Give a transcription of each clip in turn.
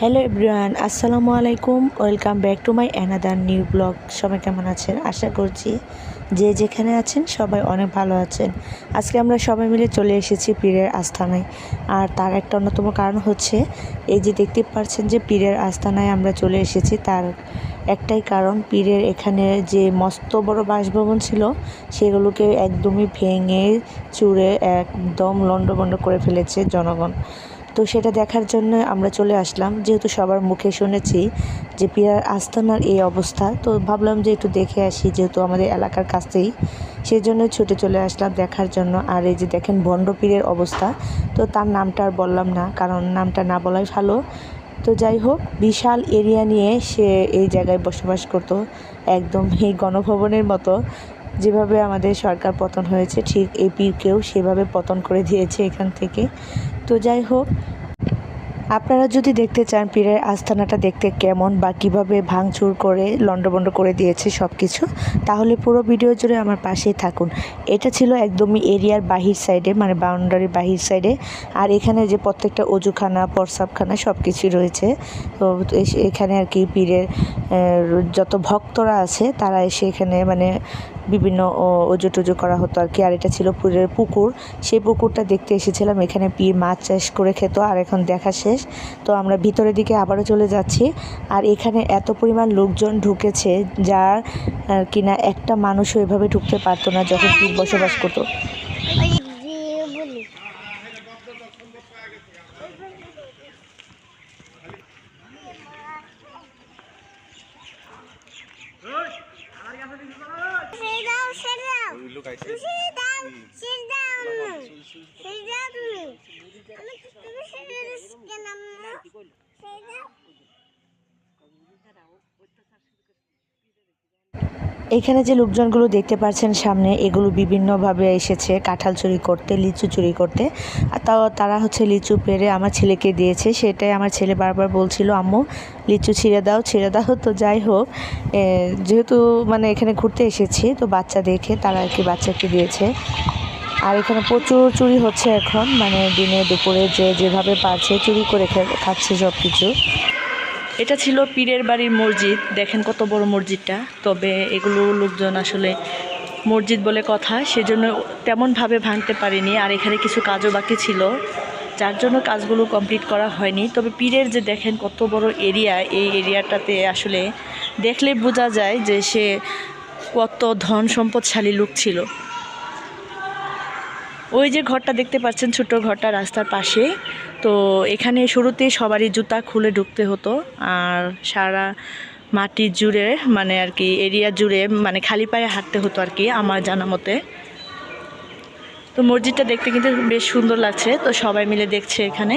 Hello everyone, আসসালামু আলাইকুম। Welcome back to my another new vlog. সবাই কেমন আছেন? আশা করছি যে যেখানে আছেন সবাই অনেক ভালো আছেন। আজকে আমরা সবাই মিলে চলে এসেছি পীরের আস্থানায় আর তার একটা অন্যতম কারণ হচ্ছে, এই যে দেখতে পাচ্ছেন যে পীরের আস্থানায় আমরা চলে এসেছি, তার একটাই কারণ পীরের এখানে যে মস্ত বড় বাসভবন ছিল, সেগুলোকে একদমই ভেঙে চুরে একদম লণ্ডভণ্ড করে ফেলেছে জনগণ। তো সেটা দেখার জন্য আমরা চলে আসলাম। যেহেতু সবার মুখে শুনেছি যে পিয়ার আস্তানার এই অবস্থা, তো ভাবলাম যে একটু দেখে আসি যেহেতু আমাদের এলাকার কাছেই। সেই জন্য ছুটে চলে আসলাম দেখার জন্য। আর এই যে দেখেন ভণ্ড পীরের অবস্থা, তো তার নামটা আর বললাম না, কারণ নামটা না বলাই ভালো। তো যাই হোক, বিশাল এরিয়া নিয়ে সে এই জায়গায় বসবাস করত, একদম এই গণভবনের মতো। যেভাবে আমাদের সরকার পতন হয়েছে, ঠিক এপিকেও সেভাবে পতন করে দিয়েছে এখান থেকে। তো যাই হোক আপনারা যদি দেখতে চান পীরের আস্থানাটা দেখতে কেমন বা কীভাবে ভাঙচুর করে, লণ্ডভণ্ড করে দিয়েছে সব কিছু তাহলে পুরো ভিডিও জুড়ে আমার পাশেই থাকুন। এটা ছিল একদমই এরিয়ার বাহির সাইডে মানে বাউন্ডারির বাহির সাইডে, আর এখানে যে প্রত্যেকটা অজুখানা প্রস্রাবখানা সব কিছুই রয়েছে। তো এখানে আর কি পীরের যত ভক্তরা আছে, তারা এসে এখানে মানে বিভিন্ন, ও- অজু টুজু করা হতো আর কি। আর এটা ছিল পুরের পুকুর। সেই পুকুরটা দেখতে এসেছিলাম। এখানে পীর মাছ চাষ করে খেত, আর এখন দেখা শেষ। তো আমরা ভিতরের দিকে আবারও চলে যাচ্ছি। আর এখানে এত পরিমাণ লোকজন ঢুকেছে যার কিনা একটা মানুষও এভাবে ঢুকতে পারতো না যখন পীর বসবাস করতো। ওই যে বলি ছেড়ে দাও ছেড়ে এখানে যে লোকজনগুলো দেখতে পাচ্ছেন সামনে, এগুলো বিভিন্নভাবে এসেছে, কাঁঠাল চুরি করতে, লিচু চুরি করতে। আর তাও তারা হচ্ছে লিচু পেরে আমার ছেলেকে দিয়েছে, সেটাই আমার ছেলে বারবার বলছিল, আম্মু, লিচু ছিঁড়ে দাও ছিঁড়ে দাও তো যাই হোক। যেহেতু মানে এখানে ঘুরতে এসেছি, তো বাচ্চা দেখে তারা আর কি বাচ্চাকে দিয়েছে। আর এখানে প্রচুর চুরি হচ্ছে এখন মানে দিনে দুপুরে যে যেভাবে পারছে চুরি করে খাচ্ছে সব কিছু এটা ছিল পীরের বাড়ির মসজিদ, দেখেন কত বড় মসজিদটা। তবে এগুলো লোকজন আসলে মসজিদ বলে কথা, সেজন্য তেমনভাবে ভাঙতে পারেনি। আর এখানে কিছু কাজও বাকি ছিল, যার জন্য কাজগুলো কমপ্লিট করা হয়নি। তবে পীরের যে দেখেন কত বড় এরিয়া, এই এরিয়াটাতে আসলে দেখলে বোঝা যায় যে সে কত ধন সম্পদশালী লোক ছিল। ওই যে ঘরটা দেখতে পাচ্ছেন, ছোট ঘরটা রাস্তার পাশে। তো এখানে শুরুতে সবারই জুতা খুলে ঢুকতে হতো, আর সারা মাটি জুড়ে মানে আর কি, এরিয়া জুড়ে মানে খালি পায়ে হাঁটতে হতো আর কি, আমার জানা মতে। তো মসজিদটা দেখতে কিন্তু বেশ সুন্দর লাগছে, তো সবাই মিলে দেখছে এখানে।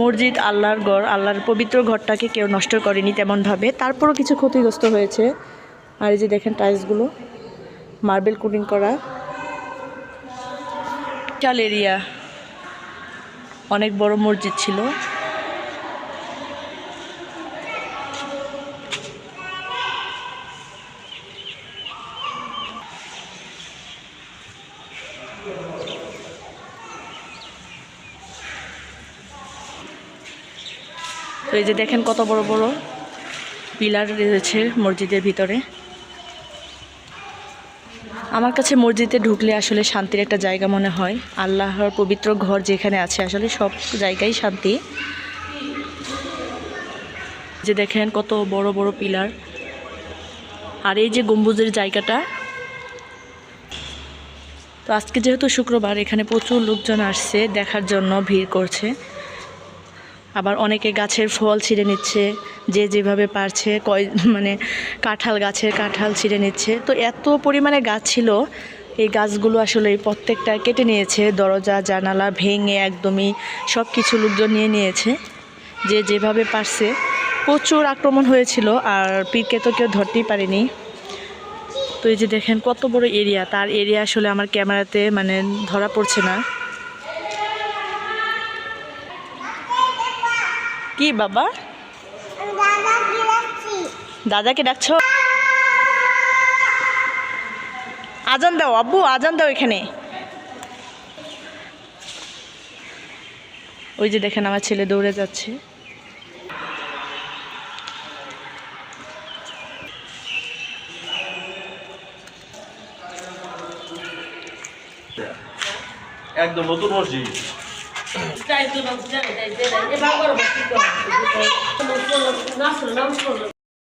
মসজিদ আল্লাহর গড়, আল্লাহর পবিত্র ঘরটাকে কেউ নষ্ট করেনি তেমনভাবে, তারপরও কিছু ক্ষতিগ্রস্ত হয়েছে। আর এই যে দেখেন টাইলসগুলো, মার্বেল কুটিং করা। চাল এরিয়া, অনেক বড় মসজিদ ছিল। এই যে দেখেন কত বড় বড় পিলার রয়েছে মসজিদের ভিতরে। আমার কাছে মসজিদে ঢুকলে আসলে শান্তির একটা জায়গা মনে হয়। আল্লাহর পবিত্র ঘর যেখানে আছে, আসলে সব জায়গায় শান্তি। যে দেখেন কত বড় বড় পিলার। আর এই যে গম্বুজের জায়গাটা। তো আজকে যেহেতু শুক্রবার, এখানে প্রচুর লোকজন আসছে, দেখার জন্য ভিড় করছে। আবার অনেকে গাছের ফল ছিঁড়ে নিচ্ছে, যে যেভাবে পারছে, কয় মানে কাঁঠাল গাছের কাঁঠাল ছিঁড়ে নিচ্ছে। তো এত পরিমাণে গাছ ছিল, এই গাছগুলো আসলে প্রত্যেকটা কেটে নিয়েছে, দরজা, জানালা ভেঙে একদমই সব কিছু লোকজন নিয়ে নিয়েছে। যে যেভাবে পারছে। প্রচুর আক্রমণ হয়েছিল, আর পীরকে তো কেউ ধরতেই পারেনি। তো এই যে দেখেন কত বড় এরিয়া, তার এরিয়া আসলে আমার ক্যামেরাতে মানে ধরা পড়ছে না। কি বাবা? দাদাকে ডাকছো? আজান দাও, আব্বু, আজান দাও এখানে। ওই যে দেখেন আমার ছেলে দৌড়ে যাচ্ছে। একদম নতুন মসজিদ। চাই তো বাবু জানে তাই দে না এ বাবার বাবা কি করে করল নাচ করল